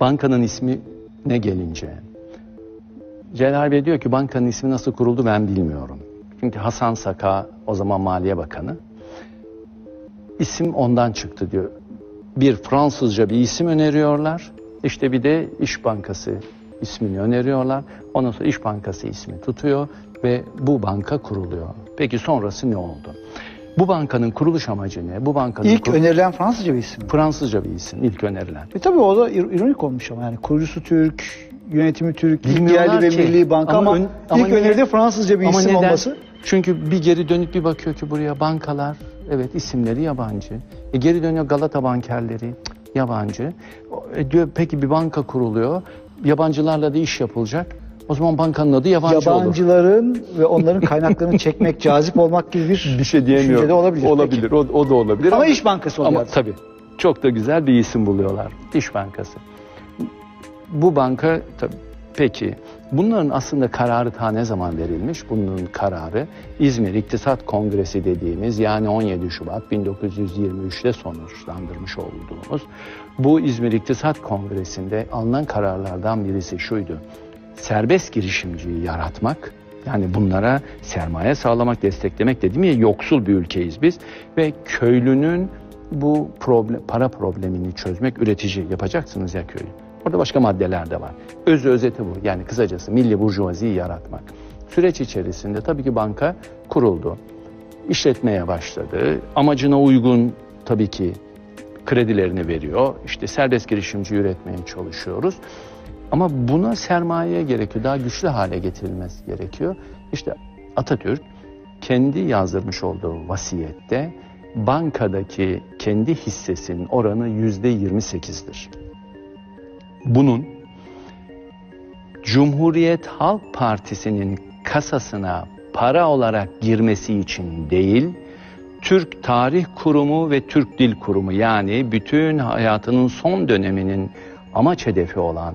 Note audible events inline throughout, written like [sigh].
Bankanın ismi ne gelince Celal Bey diyor ki bankanın ismi nasıl kuruldu ben bilmiyorum. Çünkü Hasan Saka o zaman Maliye Bakanı isim ondan çıktı diyor. Bir Fransızca bir isim öneriyorlar. İşte bir de İş Bankası ismini öneriyorlar. Ondan sonra İş Bankası ismi tutuyor ve bu banka kuruluyor. Peki sonrası ne oldu? Bu bankanın kuruluş amacı ne? Bu bankanın İlk kur- önerilen Fransızca bir isim. Fransızca bir isim ilk önerilen. E tabii o da ir- ironik olmuş ama yani kurucusu Türk, yönetimi Türk, ilk yerli ve milli banka Ama ama, ön- ama ilk niye- öneride Fransızca bir isim neden? olması. Çünkü bir geri dönüp bir bakıyor ki buraya bankalar, evet isimleri yabancı. E geri dönüyor Galata bankerleri, yabancı. E diyor peki bir banka kuruluyor, yabancılarla da iş yapılacak. O zaman bankanın adı yabancı olur. Yabancıların ve onların kaynaklarını çekmek, [laughs] cazip olmak gibi bir, Bir şey düşünce de olabilir. Olabilir, o, o da olabilir. Ama İş Bankası oluyor. Ama tabii çok da güzel bir isim buluyorlar. İş Bankası. Bu banka tabii peki bunların aslında kararı ta ne zaman verilmiş? Bunun kararı İzmir İktisat Kongresi dediğimiz yani 17 Şubat 1923'te sonuçlandırmış olduğumuz bu İzmir İktisat Kongresi'nde alınan kararlardan birisi şuydu. Serbest girişimciyi yaratmak yani bunlara sermaye sağlamak, desteklemek dedim ya yoksul bir ülkeyiz biz ve köylünün bu problem, para problemini çözmek üretici yapacaksınız ya köylü. Orada başka maddeler de var. Özü özeti bu. Yani kısacası milli burjuvaziyi yaratmak. Süreç içerisinde tabii ki banka kuruldu. İşletmeye başladı. Amacına uygun tabii ki kredilerini veriyor. İşte serbest girişimci üretmeye çalışıyoruz. Ama buna sermaye gerekiyor. Daha güçlü hale getirilmesi gerekiyor. İşte Atatürk kendi yazdırmış olduğu vasiyette bankadaki kendi hissesinin oranı yüzde 28'dir. Bunun Cumhuriyet Halk Partisi'nin kasasına para olarak girmesi için değil, Türk Tarih Kurumu ve Türk Dil Kurumu yani bütün hayatının son döneminin amaç hedefi olan,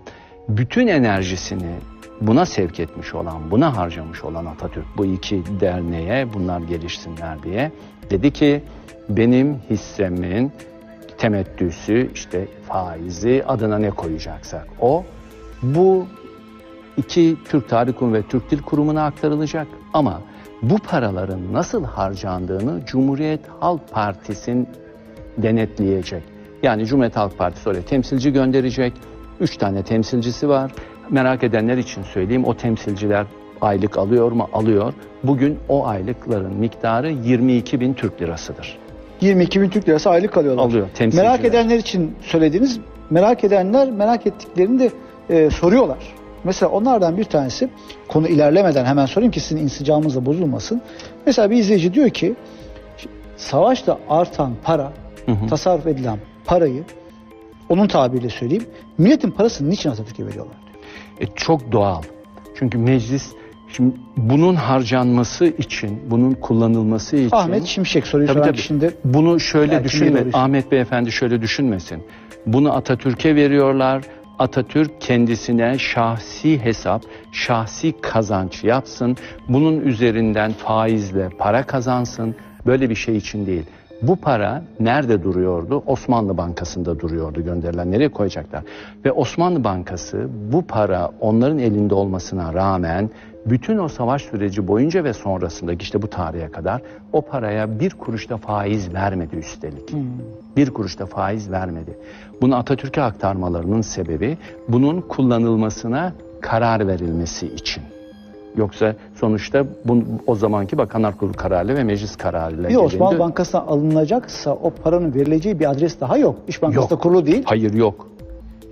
bütün enerjisini buna sevk etmiş olan, buna harcamış olan Atatürk bu iki derneğe bunlar gelişsinler diye dedi ki benim hissemin temettüsü işte faizi adına ne koyacaksak o bu iki Türk Tarih Kurumu ve Türk Dil Kurumu'na aktarılacak ama bu paraların nasıl harcandığını Cumhuriyet Halk Partisi'nin denetleyecek. Yani Cumhuriyet Halk Partisi oraya temsilci gönderecek. Üç tane temsilcisi var. Merak edenler için söyleyeyim o temsilciler aylık alıyor mu? Alıyor. Bugün o aylıkların miktarı 22 bin Türk lirasıdır. 22 bin Türk lirası aylık alıyorlar. Alıyor temsilciler. Merak edenler için söylediğiniz, merak edenler merak ettiklerini de e, soruyorlar. Mesela onlardan bir tanesi, konu ilerlemeden hemen sorayım ki sizin insicamınız da bozulmasın. Mesela bir izleyici diyor ki, savaşta artan para, tasarruf edilen parayı, onun tabiriyle söyleyeyim, milletin parasını niçin Atatürk'e veriyorlar? E, çok doğal. Çünkü meclis şimdi bunun harcanması için, bunun kullanılması için Ahmet Şimşek soruyu Tabii, soran tabii. kişinin de Bunu şöyle Belki düşünme. Ahmet Beyefendi şöyle düşünmesin. Bunu Atatürk'e veriyorlar. Atatürk kendisine şahsi hesap, şahsi kazanç yapsın. Bunun üzerinden faizle para kazansın. Böyle bir şey için değil. Bu para nerede duruyordu? Osmanlı Bankası'nda duruyordu gönderilen. Nereye koyacaklar? Ve Osmanlı Bankası bu para onların elinde olmasına rağmen bütün o savaş süreci boyunca ve sonrasındaki işte bu tarihe kadar o paraya bir kuruşta faiz vermedi üstelik. Bir kuruşta faiz vermedi. Bunu Atatürk'e aktarmalarının sebebi bunun kullanılmasına karar verilmesi için. Yoksa sonuçta bu, o zamanki Bakanlar Kurulu kararıyla ve meclis kararıyla bir Osmanlı. Bankası'na alınacaksa o paranın verileceği bir adres daha yok. İş Bankası da kurulu değil. Hayır yok.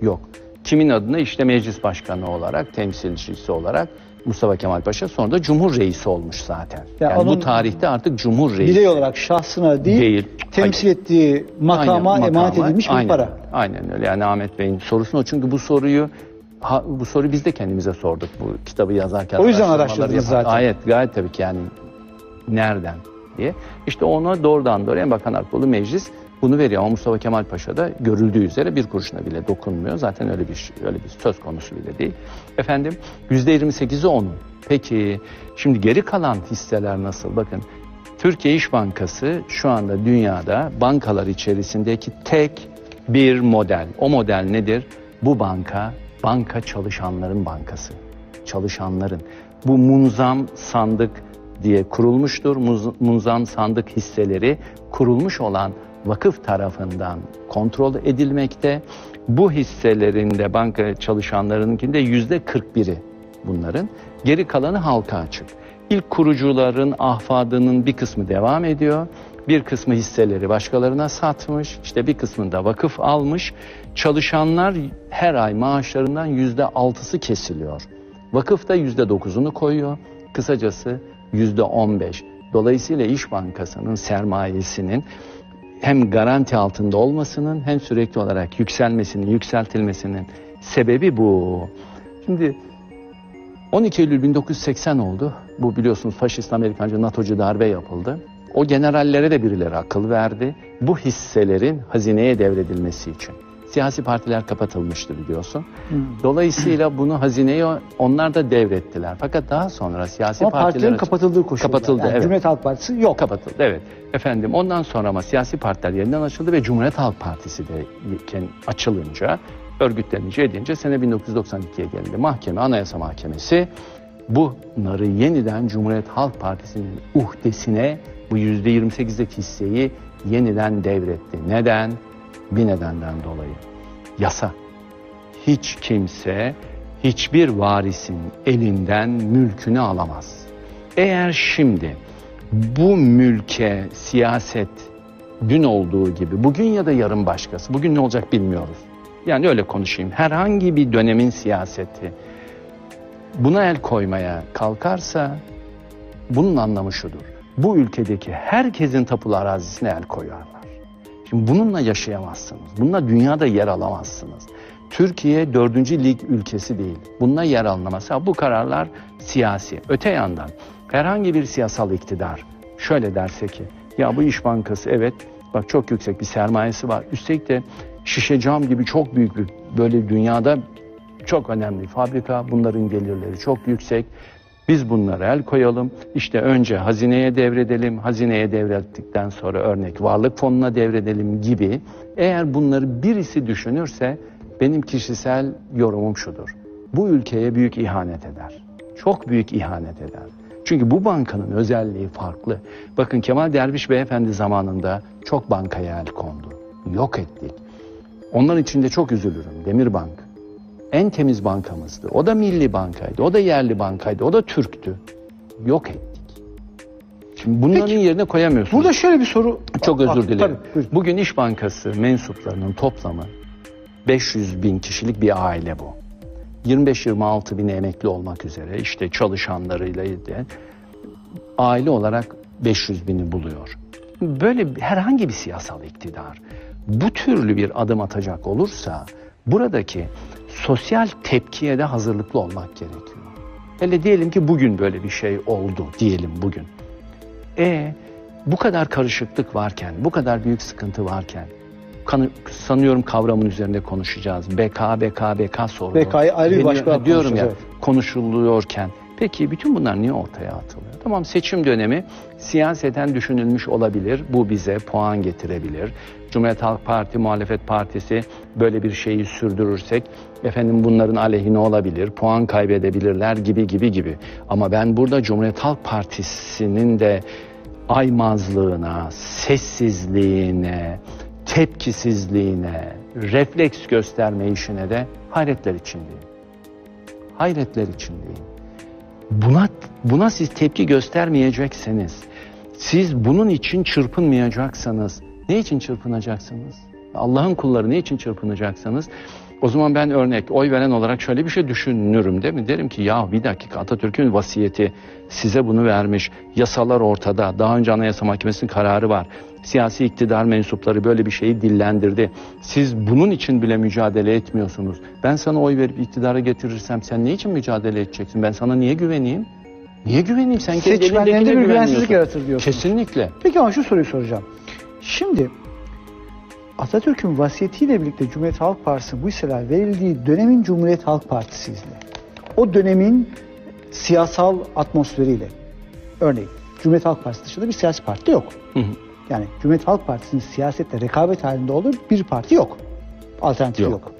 Yok. Kimin adına? işte meclis başkanı olarak, temsilcisi olarak Mustafa Kemal Paşa sonra da Cumhur Reisi olmuş zaten. Ya yani bu tarihte artık Cumhur Reisi. Birey olarak şahsına değil, Değil. temsil ettiği makama Aynen, emanet makama. edilmiş bir Aynen para. öyle. Aynen öyle. Yani Ahmet Bey'in sorusunu o. Çünkü bu soruyu ha, bu soruyu biz de kendimize sorduk bu kitabı yazarken. O yüzden araştırdınız zaten. Gayet, gayet tabii ki yani nereden diye. İşte ona doğrudan doğruya Bakanlar Kurulu Meclis bunu veriyor ama Mustafa Kemal Paşa da görüldüğü üzere bir kuruşuna bile dokunmuyor. Zaten öyle bir öyle bir söz konusu bile değil. Efendim %28'i onun. Peki şimdi geri kalan hisseler nasıl? Bakın Türkiye İş Bankası şu anda dünyada bankalar içerisindeki tek bir model. O model nedir? Bu banka, banka çalışanların bankası. Çalışanların. Bu munzam sandık diye kurulmuştur. Munzam sandık hisseleri kurulmuş olan vakıf tarafından kontrol edilmekte. Bu hisselerinde banka çalışanlarınkinde yüzde 41'i bunların. Geri kalanı halka açık. İlk kurucuların ahfadının bir kısmı devam ediyor. Bir kısmı hisseleri başkalarına satmış. İşte bir kısmında vakıf almış. Çalışanlar her ay maaşlarından yüzde altısı kesiliyor. Vakıf da yüzde dokuzunu koyuyor. Kısacası yüzde on beş. Dolayısıyla İş Bankası'nın sermayesinin hem garanti altında olmasının hem sürekli olarak yükselmesinin, yükseltilmesinin sebebi bu. Şimdi 12 Eylül 1980 oldu. Bu biliyorsunuz faşist Amerikancı NATO'cu darbe yapıldı. O generallere de birileri akıl verdi. Bu hisselerin hazineye devredilmesi için. Siyasi partiler kapatılmıştı biliyorsun. Dolayısıyla bunu hazineye onlar da devrettiler. Fakat daha sonra siyasi Ama partiler partilerin kapatıldığı koşulda. Kapatıldı, Yani evet. Cumhuriyet Halk Partisi yok. kapatıldı. Evet. Efendim ondan sonra ama siyasi partiler yeniden açıldı ve Cumhuriyet Halk Partisi de ken- açılınca, örgütlenince edince sene 1992'ye geldi. Mahkeme, Anayasa Mahkemesi bunları yeniden Cumhuriyet Halk Partisi'nin uhdesine bu yüzde 28'lik hisseyi yeniden devretti. Neden? Bir nedenden dolayı. Yasa. Hiç kimse hiçbir varisin elinden mülkünü alamaz. Eğer şimdi bu mülke siyaset dün olduğu gibi bugün ya da yarın başkası bugün ne olacak bilmiyoruz. Yani öyle konuşayım. Herhangi bir dönemin siyaseti buna el koymaya kalkarsa bunun anlamı şudur. Bu ülkedeki herkesin tapulu arazisine el koyarlar. Şimdi bununla yaşayamazsınız. Bununla dünyada yer alamazsınız. Türkiye dördüncü lig ülkesi değil. Bununla yer alınamaz. Ha, bu kararlar siyasi. Öte yandan herhangi bir siyasal iktidar şöyle derse ki ya bu iş bankası evet bak çok yüksek bir sermayesi var. Üstelik de şişe cam gibi çok büyük bir böyle dünyada çok önemli fabrika. Bunların gelirleri çok yüksek. Biz bunlara el koyalım. İşte önce hazineye devredelim. Hazineye devrettikten sonra örnek varlık fonuna devredelim gibi. Eğer bunları birisi düşünürse benim kişisel yorumum şudur. Bu ülkeye büyük ihanet eder. Çok büyük ihanet eder. Çünkü bu bankanın özelliği farklı. Bakın Kemal Derviş Beyefendi zamanında çok bankaya el kondu. Yok ettik. Onların içinde çok üzülürüm. Demirbank en temiz bankamızdı. O da milli bankaydı. O da yerli bankaydı. O da Türktü. Yok ettik. Şimdi bunların Peki, yerine koyamıyorsunuz. Burada şöyle bir soru. Çok özür dilerim. Tabii, buyurun. Bugün İş Bankası mensuplarının toplamı 500 bin kişilik bir aile bu. 25-26 bin emekli olmak üzere işte çalışanlarıyla de aile olarak 500 bini buluyor. Böyle herhangi bir siyasal iktidar bu türlü bir adım atacak olursa buradaki sosyal tepkiye de hazırlıklı olmak gerekiyor. Hele diyelim ki bugün böyle bir şey oldu diyelim bugün. E bu kadar karışıklık varken, bu kadar büyük sıkıntı varken sanıyorum kavramın üzerinde konuşacağız. BK, BK, BK sorunu. BK'yı ayrı bir başlığa diyorum ya konuşuluyorken peki bütün bunlar niye ortaya atılıyor? Tamam seçim dönemi siyaseten düşünülmüş olabilir. Bu bize puan getirebilir. Cumhuriyet Halk Parti, Muhalefet Partisi böyle bir şeyi sürdürürsek efendim bunların aleyhine olabilir, puan kaybedebilirler gibi gibi gibi. Ama ben burada Cumhuriyet Halk Partisi'nin de aymazlığına, sessizliğine, tepkisizliğine, refleks gösterme işine de hayretler içindeyim. Hayretler içindeyim. Buna buna siz tepki göstermeyecekseniz, siz bunun için çırpınmayacaksanız, ne için çırpınacaksınız? Allah'ın kulları ne için çırpınacaksınız? O zaman ben örnek oy veren olarak şöyle bir şey düşünürüm değil mi? Derim ki ya bir dakika Atatürk'ün vasiyeti size bunu vermiş. Yasalar ortada. Daha önce Anayasa Mahkemesi'nin kararı var. Siyasi iktidar mensupları böyle bir şeyi dillendirdi. Siz bunun için bile mücadele etmiyorsunuz. Ben sana oy verip iktidara getirirsem sen ne için mücadele edeceksin? Ben sana niye güveneyim? Niye güveneyim? Sen kendi elindekine bir güvensizlik yaratır diyorsunuz. Kesinlikle. Peki ama şu soruyu soracağım. Şimdi Atatürk'ün vasiyetiyle birlikte Cumhuriyet Halk Partisi bu hisseler verildiği dönemin Cumhuriyet Halk Partisi'ydi. O dönemin siyasal atmosferiyle. Örneğin Cumhuriyet Halk Partisi dışında bir siyasi parti yok. Hı hı. Yani Cumhuriyet Halk Partisi'nin siyasette rekabet halinde olduğu bir parti yok. Alternatifi yok. Yok.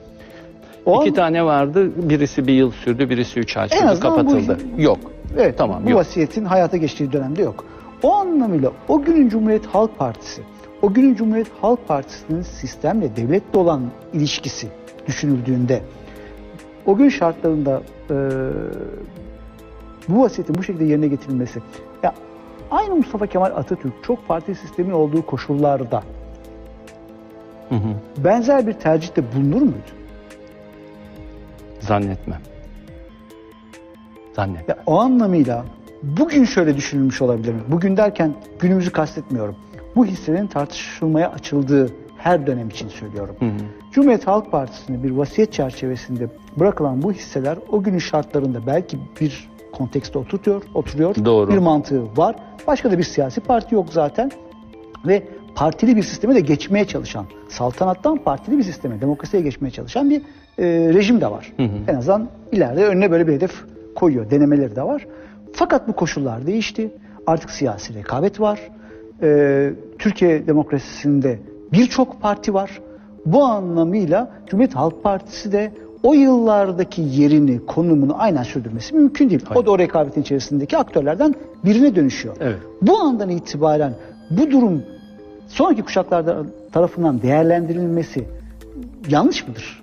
O İki an- tane vardı. Birisi bir yıl sürdü, birisi üç ay sürdü, azından bu- kapatıldı. Yok. Evet, Tamam, bu yok. vasiyetin hayata geçtiği dönemde yok. O anlamıyla o günün Cumhuriyet Halk Partisi, o günün Cumhuriyet Halk Partisi'nin sistemle, devletle olan ilişkisi düşünüldüğünde o gün şartlarında e, bu vasiyetin bu şekilde yerine getirilmesi ya aynı Mustafa Kemal Atatürk çok parti sistemin olduğu koşullarda Hı hı. benzer bir tercihte bulunur muydu? Zannetmem. Zannetmem. Ya o anlamıyla bugün şöyle düşünülmüş olabilir mi? Bugün derken günümüzü kastetmiyorum. Bu hisselerin tartışılmaya açıldığı her dönem için söylüyorum. Hı hı. Cumhuriyet Halk Partisi'ne bir vasiyet çerçevesinde bırakılan bu hisseler o günün şartlarında belki bir kontekste oturtuyor, oturuyor. Doğru. Bir mantığı var. Başka da bir siyasi parti yok zaten. Ve partili bir sisteme de geçmeye çalışan, saltanattan partili bir sisteme, demokrasiye geçmeye çalışan bir e, rejim de var. Hı hı. En azından ileride önüne böyle bir hedef koyuyor. Denemeleri de var. Fakat bu koşullar değişti. Artık siyasi rekabet var. Ee, Türkiye demokrasisinde birçok parti var. Bu anlamıyla Cumhuriyet Halk Partisi de o yıllardaki yerini, konumunu aynen sürdürmesi mümkün değil. Hayır. O da o rekabetin içerisindeki aktörlerden birine dönüşüyor. Evet. Bu andan itibaren bu durum sonraki kuşaklar tarafından değerlendirilmesi yanlış mıdır?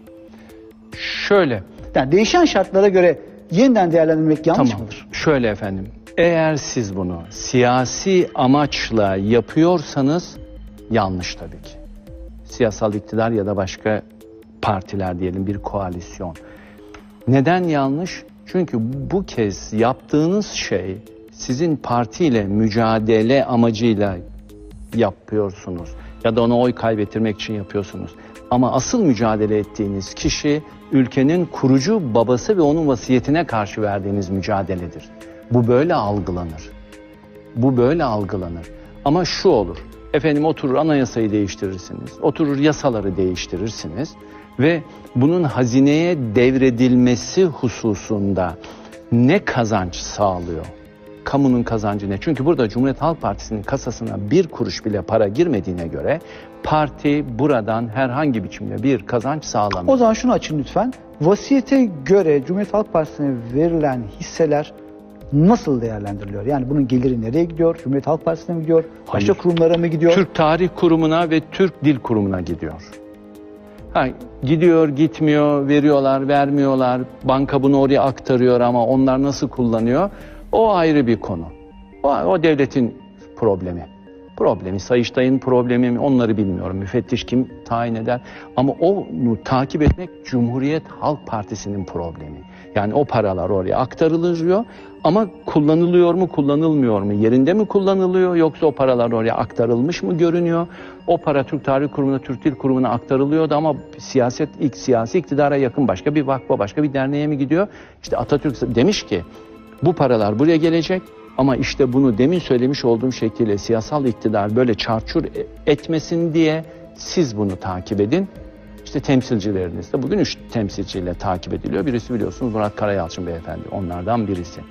Şöyle. Yani değişen şartlara göre yeniden değerlendirmek yanlış Tamam. mıdır? Şöyle efendim. Eğer siz bunu siyasi amaçla yapıyorsanız yanlış tabii ki. Siyasal iktidar ya da başka partiler diyelim bir koalisyon. Neden yanlış? Çünkü bu kez yaptığınız şey sizin partiyle mücadele amacıyla yapıyorsunuz ya da ona oy kaybettirmek için yapıyorsunuz. Ama asıl mücadele ettiğiniz kişi ülkenin kurucu babası ve onun vasiyetine karşı verdiğiniz mücadeledir. Bu böyle algılanır. Bu böyle algılanır. Ama şu olur. Efendim oturur anayasayı değiştirirsiniz. Oturur yasaları değiştirirsiniz. Ve bunun hazineye devredilmesi hususunda ne kazanç sağlıyor? Kamunun kazancı ne? Çünkü burada Cumhuriyet Halk Partisi'nin kasasına bir kuruş bile para girmediğine göre parti buradan herhangi biçimde bir kazanç sağlamıyor. O zaman şunu açın lütfen. Vasiyete göre Cumhuriyet Halk Partisi'ne verilen hisseler nasıl değerlendiriliyor? Yani bunun geliri nereye gidiyor? Cumhuriyet Halk Partisi'ne mi gidiyor? Başka Hayır. kurumlara mı gidiyor? Türk Tarih Kurumu'na ve Türk Dil Kurumu'na gidiyor. Ha, gidiyor, gitmiyor, veriyorlar, vermiyorlar. Banka bunu oraya aktarıyor ama onlar nasıl kullanıyor? O ayrı bir konu. O, o devletin problemi. Problemi, Sayıştay'ın problemi mi onları bilmiyorum. Müfettiş kim tayin eder. Ama onu takip etmek Cumhuriyet Halk Partisi'nin problemi. Yani o paralar oraya aktarılıyor ama kullanılıyor mu kullanılmıyor mu? Yerinde mi kullanılıyor yoksa o paralar oraya aktarılmış mı görünüyor? O para Türk Tarih Kurumu'na, Türk Dil Kurumu'na aktarılıyordu ama siyaset ilk siyasi iktidara yakın başka bir vakfa, başka bir derneğe mi gidiyor? İşte Atatürk demiş ki bu paralar buraya gelecek ama işte bunu demin söylemiş olduğum şekilde siyasal iktidar böyle çarçur etmesin diye siz bunu takip edin. İşte temsilcileriniz de bugün üç temsilciyle takip ediliyor. Birisi biliyorsunuz Murat Karayalçın beyefendi. Onlardan birisi.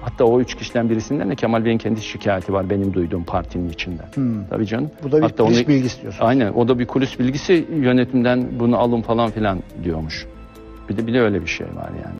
Hatta o üç kişiden birisinden de Kemal Bey'in kendi şikayeti var benim duyduğum partinin içinde. Hmm. Tabii canım. Bu da bir Hatta kulis onu- bilgisi diyorsun. Aynen o da bir kulis bilgisi yönetimden bunu alın falan filan diyormuş. Bir de bir de öyle bir şey var yani.